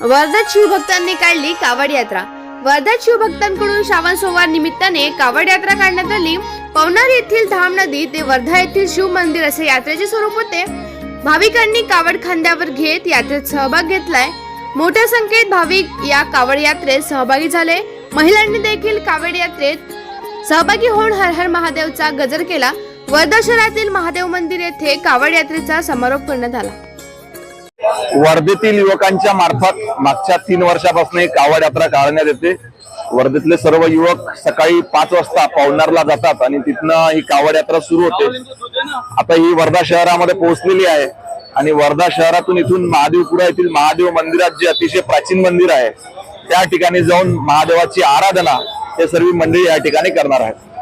वर्ध्यात शिवभक्तांनी काढली कावड यात्रा. वर्ध्यात शिवभक्तांकडून श्रावण सोमवार निमित्ताने कावड यात्रा काढण्यात आली. पवनार येथील धाम नदी ते वर्धा येथील शिव मंदिर असे यात्रेचे स्वरूप होते. भाविकांनी कावड खांद्यावर घेत यात्रेत सहभाग घेतलाय. मोठ्या संख्येत भाविक या कावड यात्रेत सहभागी झाले. महिलांनी देखील कावड यात्रेत सहभागी होऊन हर हर महादेवचा गजर केला. वर्धा शहरातील महादेव मंदिर येथे कावड यात्रेचा समारोप करण्यात आला. वर्धेतील युवकांच्या मार्फत मागच्या तीन वर्षापासून एक कावड यात्रा काढण्यात येते. वर्धेतले सर्व युवक सकाळी पाच वाजता पवनारला जातात आणि तिथनं ही कावड यात्रा सुरू होते. आता ही वर्धा शहरामध्ये पोहोचलेली आहे आणि वर्धा शहरातून इथून महादेवपुरा येथील महादेव मंदिरात जे अतिशय प्राचीन मंदिर आहे त्या ठिकाणी जाऊन महादेवाची आराधना हे सर्व मंदिर या ठिकाणी करणार आहेत.